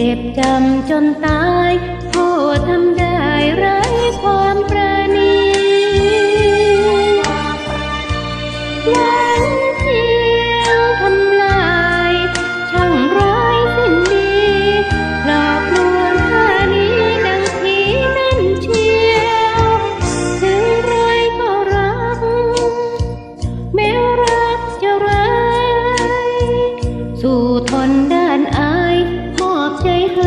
จำจนตายโทษทำได้ไร้ความประณีหวังเพียงทำลาย ช่างร้ายสิ้นดีหลอกลวงข้านี้ดังผีนั่นเชียวถึงไรก็รัก แม้รักจะร้าย สู่ทนได้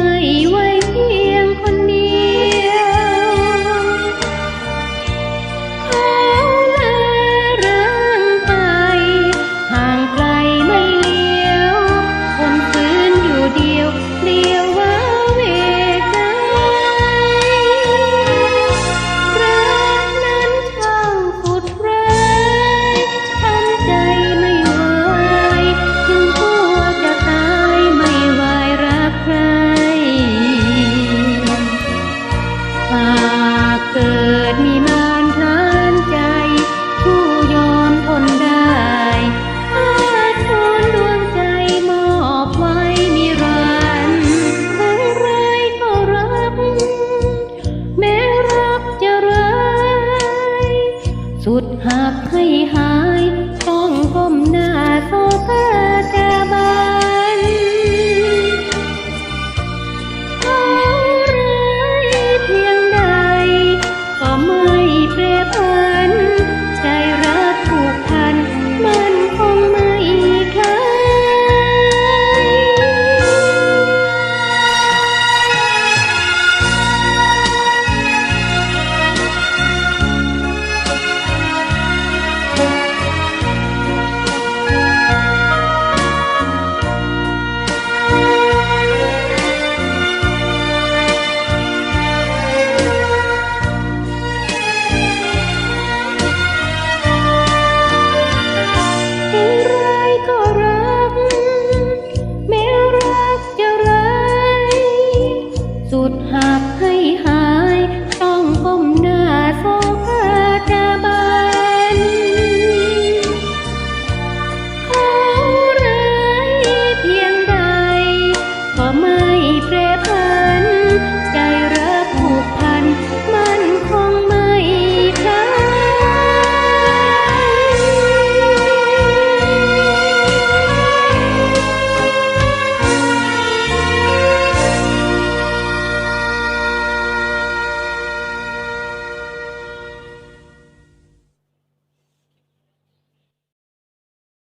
ใจ สุดหักให้หาย ต้องก้มหน้าโซเตอใจ